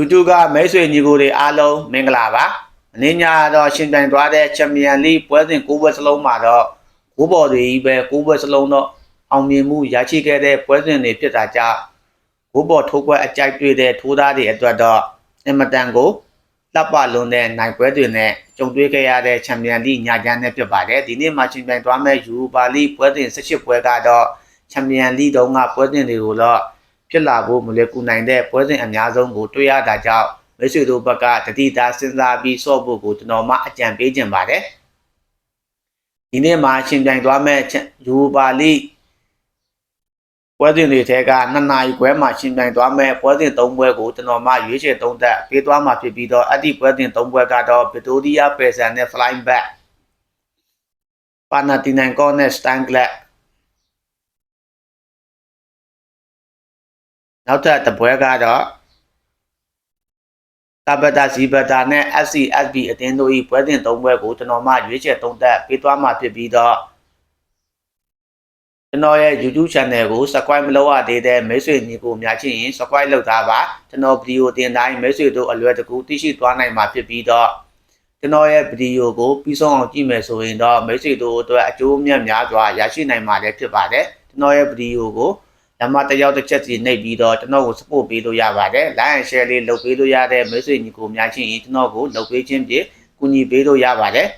YouTube ကမိတ်ဆွေညီကိုတွေအားလုံးမင်္ဂလာပါ။အနည်းညာတော့ရှင်ပြိုင်သွားတဲ့ချန်ပီယံလိပွဲစဉ်၉ပွဲစလုံးမှာတော့ဂိုးဘော်တွေကြီးပဲ၉ပွဲစလုံးတော့အောင်မြင်မှုရရှိခဲ့တဲ့ပွဲစဉ်တွေဖြစ်တာကြောင့်ဂိုးဘော်ထိုးပွဲအကြိုက်တွေ့တဲ့ထိုးသားတွေအတွက်တော့အင်မတန်ကိုလှပလွန်တဲ့နိုင်ပွဲတွေနဲ့ကြုံတွေ့ခဲ့ရတဲ့ချန်ပီယံလိညာချမ်းနဲ့ဖြစ်ပါတယ်။ဒီနေ့မှာရှင်ပြိုင်သွားမဲ့ယူပါလိပွဲစဉ်၁၈ပွဲကတော့ချန်ပီယံလိတုန်းကပွဲစဉ်တွေကိုတော့ ဖြစ်လာဖို့မလွယ်ကူနိုင်တဲ့ပွဲစဉ်အများဆုံးကိုတွေ့ရတာကြောင့်မိတ်ဆွေတို့ဘက်ကတတိသားစဉ်းစားပြီးဆော့ဖို့ကိုကျွန်တော်မှအကြံပေးခြင်းပါတယ်ဒီနေ့မှာရှင်ပြိုင်သွားမဲ့ယူပါလိပွဲစဉ်တွေထဲကနှစ်နာရီခွဲမှာရှင်ပြိုင်သွားမဲ့ပွဲစဉ်၃ပွဲကိုကျွန်တော်မှရွေးချယ်သုံးသပ်ပေးသွားမှာဖြစ်ပြီးတော့အဲ့ဒီပွဲစဉ်၃ပွဲကတော့ဗီတိုရီယာပယ်ဆန်နဲ့ Flying Back ပါနာတီနိုင်ကောနဲ့ Stanglet နောက်ထပ်တစ်ပွဲကတော့ကပတာစီပတာနဲ့ SCSB အတင်းတို့ဤပွဲစဉ်၃ပွဲကိုကျွန်တော်မှရွေးချယ်သုံးသပ်ပေးသွားမှာဖြစ်ပြီးတော့ကျွန်တော်ရဲ့ YouTube channel ကို subscribe မလုပ်ရသေးတဲ့မိတ်ဆွေညီကိုများချင်းရင် subscribe လုပ်သားပါကျွန်တော်ဗီဒီယိုတင်တိုင်းမိတ်ဆွေတို့အလွယ်တကူသိရှိသွားနိုင်မှာဖြစ်ပြီးတော့ကျွန်တော်ရဲ့ဗီဒီယိုကိုပြီးဆုံးအောင်ကြည့်မယ်ဆိုရင်တော့မိတ်ဆွေတို့အတွက်အကျိုးမြတ်များစွာရရှိနိုင်မှာလည်းဖြစ်ပါတယ်ကျွန်တော်ရဲ့ဗီဒီယိုကို လမ်းမတစ်ယောက်တစ်ချက်စီနှိပ်ပြီးတော့ကျွန်တော်ကို support ပေးလို့ရပါတယ် like and share လေးလုပ်ပေးလို့ရတဲ့မိတ်ဆွေညီကိုများချင်းရင်ကျွန်တော်ကိုလုပ်ပေးခြင်းဖြင့်ကူညီပေးလို့ရပါတယ်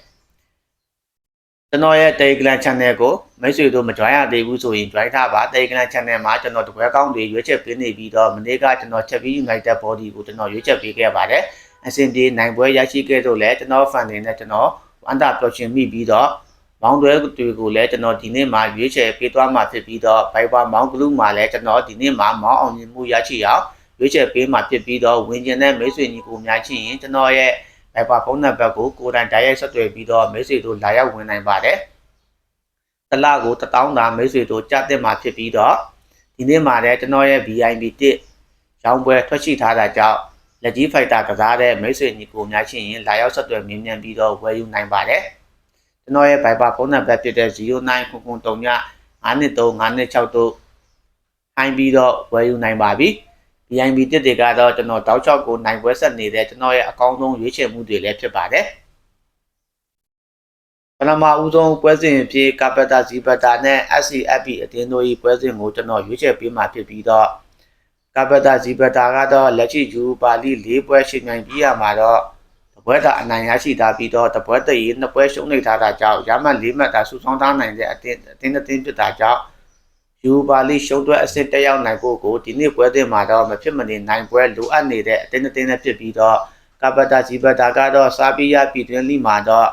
ကျွန်တော်ရဲ့ Telegram channel ကိုမိတ်ဆွေတို့မ join ရသေးဘူးဆိုရင် join ထားပါ Telegram channel မှာကျွန်တော်တပွဲကောင်းတွေရွေးချက်ပေးနေပြီးတော့မနေ့ကကျွန်တော်ချက်ပြီး United Body ကိုကျွန်တော်ရွေးချက်ပေးခဲ့ပါတယ်အဆင်ပြေနိုင်ပွဲရရှိခဲ့တော့လဲကျွန်တော် fan တွေနဲ့ကျွန်တော်အန်တာပျော်ရွှင်မိပြီးတော့ မောင်းတွဲတွေကိုလည်းကျွန်တော်ဒီနေ့မှာရွေးချယ်ပေးသွားမှာဖြစ်ပြီးတော့ Viber မောင်းကလူးမှာလည်းကျွန်တော်ဒီနေ့မှာမောင်းအောင်မြင်မှုရရှိအောင်ရွေးချယ်ပေးမှာဖြစ်ပြီးတော့ဝင်ကျင်တဲ့မိတ်ဆွေညီကိုများချင်းရင်ကျွန်တော်ရဲ့ Viber ဖုန်းနံပါတ်ကိုကိုယ်တိုင်တိုက်ရိုက်ဆက်သွယ်ပြီးတော့မိတ်ဆွေတို့လာရောက်ဝင်နိုင်ပါတယ်။တစ်လကို1000တာမိတ်ဆွေတို့ကြားတင်မှာဖြစ်ပြီးတော့ဒီနေ့မှာလည်းကျွန်တော်ရဲ့ VIP 1ရောင်းပွဲထွက်ရှိထားတာကြောင့်လက်ကြီးဖိုက်တာကစားတဲ့မိတ်ဆွေညီကိုများချင်းရင်လာရောက်ဆက်သွယ်မြင်မြန်ပြီးတော့ဝယ်ယူနိုင်ပါတယ်။ ကျွန်တော်ရဲ့ Viber ဖုန်းနံပါတ်ဖြစ်တဲ့099939 923 926တို့ထိုင်းပြီးတော့ဝယ်ယူနိုင်ပါပြီ။ BNB တစ်တွေကတော့ကျွန်တော်တောက်ချောက်ကိုနိုင်ပွဲဆက်နေတဲ့ကျွန်တော်ရဲ့အကောင်းဆုံးရွေးချယ်မှုတွေလည်းဖြစ်ပါတယ်။ပထမဦးဆုံးပွဲစဉ်အဖြစ်ကပတာဇီပတာနဲ့ SCFB အတင်းတို့၏ပွဲစဉ်ကိုကျွန်တော်ရွေးချယ်ပေးမှာဖြစ်ပြီးတော့ကပတာဇီပတာကတော့လက်ရှိယူပါလီ၄ပွဲရှင်မြိုင်ပြီးရမှာတော့တ ပွဲတာအနိုင်ရရှိထားပြီးတော့တပွဲတည်းနှစ်ပွဲရှုံးနေထားတာကြောင့်ရမှတ်၄မှတ်တာစုဆောင်းထားနိုင်တဲ့အတင်းအတင်းအတင်းဖြစ်တာကြောင့်ယူပါလီရှုံးတွဲအဆင့်တက်ရောက်နိုင်ဖို့ကိုဒီနေ့ပွဲတင်မှာတော့မဖြစ်မနေနိုင်ပွဲလိုအပ်နေတဲ့အတင်းအတင်းနဲ့ဖြစ်ပြီးတော့ကပတာဇီပတာကတော့စာပီယာပြည်တွင်းလိမှာတော့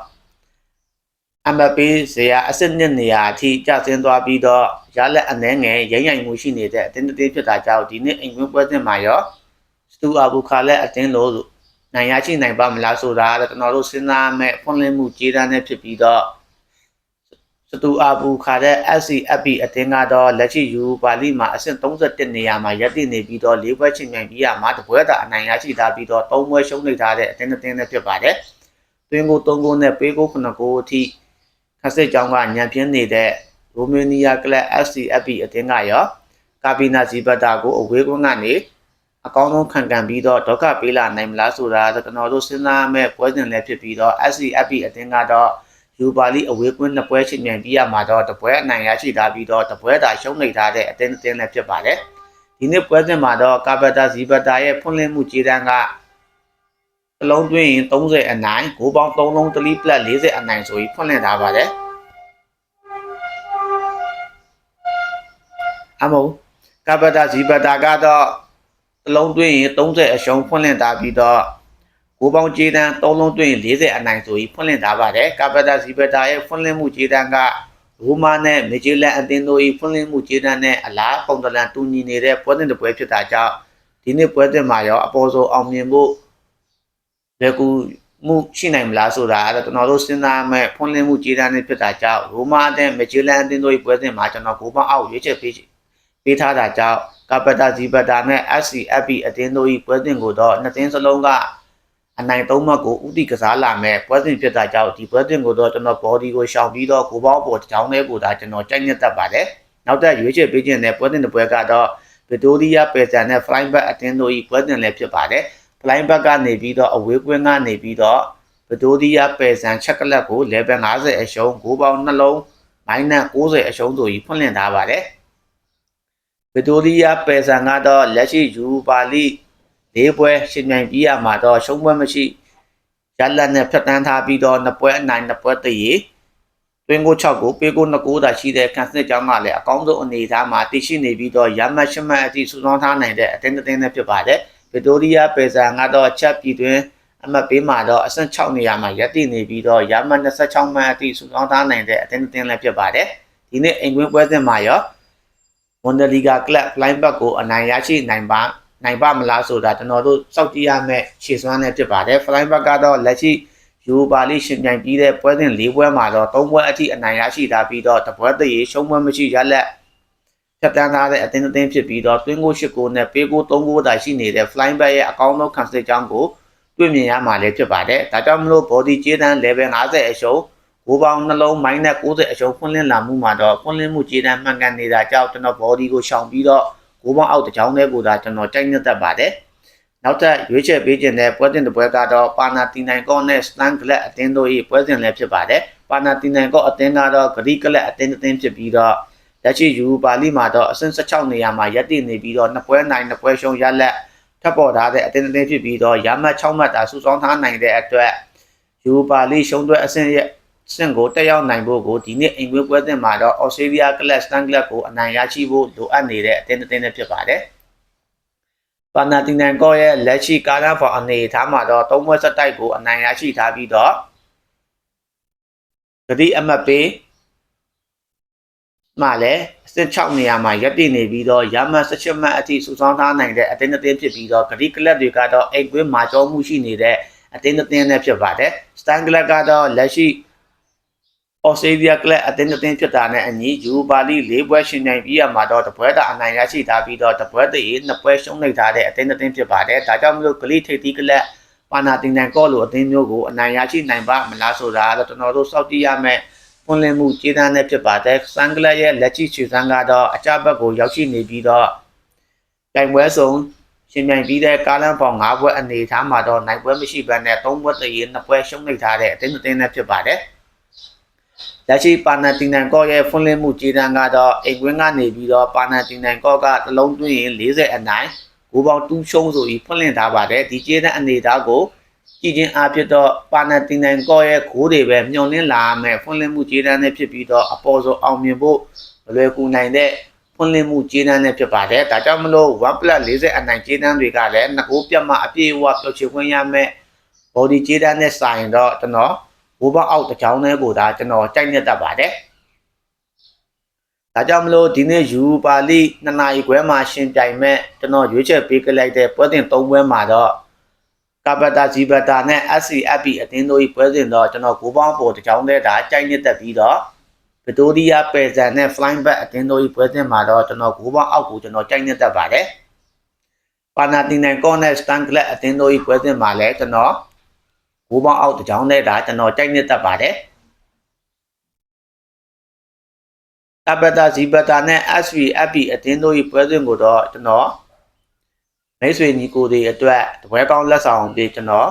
အမပေးဇရာအစစ်နှစ်နေရာအထိကျဆင်းသွားပြီးတော့ရလက်အနှဲငယ်ရိုင်းရိုင်မှုရှိနေတဲ့အတင်းအတင်းဖြစ်တာကြောင့်ဒီနေ့အိမ်ဝင်ပွဲတင်မှာရောစတူအာဘူခါလက်အတင်းလို့ နိုင်ရရှိနိုင်ပါမလားဆိုတာတော့ကျွန်တော်တို့စဉ်းစားမဲ့ဖွင့်လင်းမှုကြေးတန်းနဲ့ဖြစ်ပြီးတော့စတူအာဘူခါတဲ့ SCFB အတင်းကတော့လက်ရှိယူပါလိမှာအဆင့်31နေရာမှာရပ်တည်နေပြီးတော့၄ဘွဲချင်းမြိုင်ပြီးရမှာတပွဲတာအနိုင်ရရှိထားပြီးတော့၃ဘွဲရှုံးနေထားတဲ့အတင်းအတင်းနဲ့ဖြစ်ပါတယ်။တွင်းကို3ကိုနဲ့ပေးကို9ကိုအထိခက်စစ်ကြောင်းကညံပြင်းနေတဲ့ရိုမေးနီးယားကလပ် SCFB အတင်းကရောကာဘီနာဇီဘတာကိုအဝေးကွန်းကနေ အကောင်းဆုံးခံကန်ပြီးတော့ဒေါကပေးလာနိုင်မလားဆိုတာတော့ကျွန်တော်တို့စဉ်းစားမဲ့ပွဲစဉ်လည်းဖြစ်ပြီးတော့ SCFB အတင်းကတော့ယူပါလီအဝေးကွင်းနှစ်ပွဲချင်းမြန်ပြီးရမှာတော့တပွဲအနိုင်ရရှိထားပြီးတော့တပွဲသာရှုံးနေထားတဲ့အတင်းအတင်းလည်းဖြစ်ပါတယ်ဒီနေ့ပွဲစဉ်မှာတော့ကာပတာဇီဘတာရဲ့ဖွင့်လှစ်မှုခြေတန်းကအလုံးသွင်းရင်30အနိုင်ဂိုးပေါင်း3လုံးတလီပလက်40အနိုင်ဆိုပြီးဖွင့်လှစ်ထားပါတယ်အမို့ကာပတာဇီဘတာကတော့ အလုံးသွင်းရင်30အရှုံးဖွင့်လှစ်ထားပြီးတော့ကိုပေါင်းကြေးတန်း3လုံးသွင်းရင်40အနိုင်ဆိုပြီးဖွင့်လှစ်ထားပါတယ်ကာပတာဇီဘတာရဲ့ဖွင့်လှစ်မှုကြေးတန်းကရိုမာနဲ့မေဂျီလန်အသင်းတို့၏ဖွင့်လှစ်မှုကြေးတန်းနဲ့အလားပုံတလန်တူညီနေတဲ့ပွဲစဉ်တစ်ပွဲဖြစ်တာကြောင့်ဒီနေ့ပွဲစဉ်မှာရောအပေါ်ဆုံးအောင်မြင်ဖို့လက်ကူမှုရှိနိုင်မလားဆိုတာအဲ့တော့ကျွန်တော်တို့စဉ်းစားမဲ့ဖွင့်လှစ်မှုကြေးတန်းနဲ့ဖြစ်တာကြောင့်ရိုမာနဲ့မေဂျီလန်အသင်းတို့၏ပွဲစဉ်မှာကျွန်တော်ကိုပေါင်းအောက်ရွေးချက်ပေးပေးထားတာကြောင့် ကပတာဇီပတာနဲ့ SCFB အတင်းတို့၏ပွဲစဉ်ကိုတော့နှစ်တင်းစလုံးကအနိုင်သုံးမှတ်ကိုဥတီကစားလာမဲ့ပွဲစဉ်ဖြစ်တာကြောင့်ဒီပွဲစဉ်ကိုတော့ကျွန်တော် body ကိုရှောင်ပြီးတော့ကိုပေါင်းပေါ်တောင်းတဲ့ကိုဒါကျွန်တော်ကြိုက်ညက်တတ်ပါတယ်နောက်တက်ရွေးချယ်ပေးခြင်းတဲ့ပွဲစဉ်တစ်ပွဲကတော့ဗီတိုရီယာပယ်ဆန်နဲ့ flying back အတင်းတို့၏ပွဲစဉ်လည်းဖြစ်ပါတယ်ဖလိုင်းဘက်ကနေပြီးတော့အဝေးကွင်းကနေပြီးတော့ဗဒိုဒီယာပယ်ဆန်ချက်ကလက်ကို level 50အရှုံး9ပေါင်းနှလုံး minus 90 အရှုံးဆိုပြီးဖွင့်လှစ်ထားပါတယ် ဗဒိုဒီယာပယ်ဆန်ကတော့လက်ရှိယူပါလိ၄ပွဲရှင်မြိုင်ပြီးရမှာတော့ရှုံးပွဲမရှိရလက်နဲ့ဖြတ်တန်းထားပြီးတော့နှစ်ပွဲအနိုင်နှစ်ပွဲတည်တွင်းကို6ကိုပေးကို2ကိုသာရှိတဲ့ကန်စနစ်ကြောင်းကလည်းအကောင်းဆုံးအနေအထားမှာတည်ရှိနေပြီးတော့ရမတ်ရှမတ်အထိစုဆောင်းထားနိုင်တဲ့အတင်းတင်းနဲ့ဖြစ်ပါတယ်ဗီတိုးရီးယားပယ်ဆန်ကတော့ချက်ပြည်တွင်အမှတ်ပေးမှာတော့အဆင့်6နေရာမှာရပ်တည်နေပြီးတော့ရမတ်26မှတ်အထိစုဆောင်းထားနိုင်တဲ့အတင်းတင်းလည်းဖြစ်ပါတယ်ဒီနေ့အိမ်ကွင်းပွဲစဉ်မှာရော မွန်ဒလီဂါကလပ်ဖလိုင်းဘက်ကိုအနိုင်ရရှိနိုင်ပါနိုင်ပါမလားဆိုတာကျွန်တော်တို့စောင့်ကြည့်ရမယ့်ခြေစွမ်းနဲ့ဖြစ်ပါတယ်ဖလိုင်းဘက်ကတော့လက်ရှိယူပါလိရှင်ပြိုင်ပြီးတဲ့ပွဲစဉ်၄ပွဲမှာတော့၃ပွဲအထိအနိုင်ရရှိထားပြီးတော့တပွဲတည်းရှုံးပွဲမရှိရလက်ဖြတ်တန်းထားတဲ့အတင်းအတင်းဖြစ်ပြီးတော့တွင်းကို၈ကိုနဲ့ပေးကို၃ကိုသာရှိနေတဲ့ flying back ရဲ့အကောင်းဆုံးခံစစ်ကြောင်းကိုတွေ့မြင်ရမှာလည်းဖြစ်ပါတယ်။ဒါကြောင့်မလို့ body ကျေးတန်း level 50အရှုံး ဘိုးပေါင်းနှလုံး minus 90အရှုံးဖွင့်လင်းလာမှုမှာတော့ဖွင့်လင်းမှုကျေးတန်းမှန်ကန်နေတာကြောင့်ကျွန်တော် body ကိုရှောင်ပြီးတော့ဘိုးပေါင်းအောက်တစ်ချောင်းလေးကိုသာကျွန်တော်ကြိုက်နေတတ်ပါတယ်။နောက်ထပ်ရွေးချယ်ပေးခြင်းတဲ့ပွဲတင်တစ်ပွဲကတော့ပါနာတီနိုင်ကောနဲ့ stand glass အတင်းတို့၏ပွဲစဉ်လည်းဖြစ်ပါတယ်။ပါနာတီနိုင်ကောအတင်းကတော့ဂရီကလပ်အတင်းအတင်းဖြစ်ပြီးတော့လက်ရှိယူပါလိမှာတော့အဆင့်16နေရာမှာရပ်တည်နေပြီးတော့နှစ်ပွဲနိုင်နှစ်ပွဲရှုံးရလက်ထပ်ပေါ်ထားတဲ့အတင်းအတင်းဖြစ်ပြီးတော့ရမတ်6မှတ်သာစုဆောင်းထားနိုင်တဲ့အတွက်ယူပါလိရှုံးတွဲအဆင့်ရဲ့ စင်ကိုတက်ရောက်နိုင်ဖို့ကိုဒီနေ့အိမ်ကွေးပွဲတင်မှာတော့ Australia Class Stand Club ကိုအနိုင်ရရှိဖို့လိုအပ်နေတဲ့အတင်းအတင်းနဲ့ဖြစ်ပါတယ်။ပါနာတီနန်ကောရဲ့လက်ရှိကာလာဖော်အနေထားမှာတော့၃ပွဲဆက်တိုက်ကိုအနိုင်ရရှိထားပြီးတော့ဂတိအမှတ်ပေးမှလည်းအစစ်6နေရာမှာရပ်တည်နေပြီးတော့ရမတ်17မှတ်အထိစုဆောင်းထားနိုင်တဲ့အတင်းအတင်းဖြစ်ပြီးတော့ဂတိကလပ်တွေကတော့အိမ်ကွင်းမှာကြောမှုရှိနေတဲ့အတင်းအတင်းနဲ့ဖြစ်ပါတယ်။စတန်ကလပ်ကတော့လက်ရှိ ဩစတြေးလျကလပ်အတင်းအတင်းဖြစ်တာနဲ့အညီယူပါလီ၄ပွဲရှင်နိုင်ပြီးရမှာတော့တပွဲတာအနိုင်ရရှိထားပြီးတော့တပွဲတည်းနှစ်ပွဲရှုံးနေထားတဲ့အတင်းအတင်းဖြစ်ပါတယ်။ဒါကြောင့်မလို့ဂလိထိပ်သီးကလပ်ပါနာတင်နိုင်ကော့လိုအတင်းမျိုးကိုအနိုင်ရရှိနိုင်ပါမလားဆိုတာတော့ကျွန်တော်တို့စောင့်ကြည့်ရမယ်။ပွင့်လင်းမှုကျေးတန်းနဲ့ဖြစ်ပါတယ်။စန်ကလပ်ရဲ့လက်ရှိခြေစမ်းကတော့အကြဘက်ကိုရောက်ရှိနေပြီးတော့တိုင်ပွဲဆုံးရှင်မြိုင်ပြီးတဲ့ကားလမ်းပေါင်၅ဘွဲ့အနေထားမှာတော့နိုင်ပွဲမရှိဘဲနဲ့၃ဘွဲ့တည်းနှစ်ပွဲရှုံးနေထားတဲ့အတင်းအတင်းနဲ့ဖြစ်ပါတယ်။ လက်ရှိပါနာတင်နန်ကော့ရဲ့ဖွင့်လှစ်မှုကြေးတန်းကတော့အိမ်ကွင်းကနေပြီးတော့ပါနာတင်နန်ကော့ကတလုံးသွင်းရင်40အနိုင်ကိုပေါင်းတူးရှုံးဆိုပြီးဖွင့်လှစ်ထားပါတယ်ဒီကြေးတန်းအနေသားကိုကြည့်ချင်းအားဖြင့်တော့ပါနာတင်နန်ကော့ရဲ့ဂိုးတွေပဲမျောလင်းလာမယ်ဖွင့်လှစ်မှုကြေးတန်းနဲ့ဖြစ်ပြီးတော့အပေါ်ဆုံးအောင်မြင်ဖို့မလွယ်ကူနိုင်တဲ့ဖွင့်လှစ်မှုကြေးတန်းနဲ့ဖြစ်ပါတယ်ဒါကြောင့်မလို့ 1+40 အနိုင်ကြေးတန်းတွေကလည်းငကိုးပြတ်မှအပြည့်အဝပျော်ချွေခွင့်ရမယ် body ကြေးတန်းနဲ့စာရင်တော့ကျွန်တော် ဘိုးဘအောက်တစ်ချောင်းလေးကိုဒါကျွန်တော်ကြိုက်နေတတ်ပါတယ်ဒါကြောင့်မလို့ဒီနေ့ယူပါလိနှစ်နာရီခွဲမှာရှင်ပြိုင်မဲ့ကျွန်တော်ရွေးချက်ပေးကြလိုက်တဲ့ပွဲတင်၃ပွဲမှာတော့ကပတာဂျီဘတာနဲ့ SCFP အသင်းတို့၏ပွဲစဉ်တော့ကျွန်တော်ကိုပေါင်းပေါ်တစ်ချောင်းလေးဒါကြိုက်နေတတ်ပြီးတော့ဗတိုဒီယာပယ်ဆန်နဲ့ flying back အသင်းတို့၏ပွဲစဉ်မှာတော့ကျွန်တော်ကိုပေါင်းအောက်ကိုကျွန်တော်ကြိုက်နေတတ်ပါတယ်ပါနာတင်နိုင်ကောနဲ့ stand glass အသင်းတို့၏ပွဲစဉ်မှာလည်းကျွန်တော် ဘိုးပေါင်းအောက်တစ်ကြောင်းနဲ့ဒါကျွန်တော်ကြိုက်နေတတ်ပါတယ်အပတာဇီပတာနဲ့ SVFP အတင်းတို့၏ပွဲစဉ်ကိုတော့ကျွန်တော်မိတ်ဆွေညီကိုတွေအတွက်တပွဲကောင်းလက်ဆောင်ပေးကျွန်တော်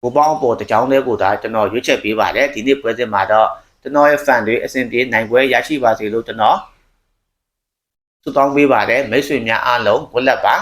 ဘိုးပေါင်းပေါ်တစ်ကြောင်းလေးကိုဒါကျွန်တော်ရွေးချက်ပေးပါတယ်ဒီနေ့ပွဲစဉ်မှာတော့ကျွန်တော်ရဲ့ fan တွေအဆင်ပြေနိုင်ပွဲရရှိပါစေလို့ကျွန်တော်ဆုတောင်းပေးပါတယ်မိတ်ဆွေများအားလုံးဝတ်လက်ပါ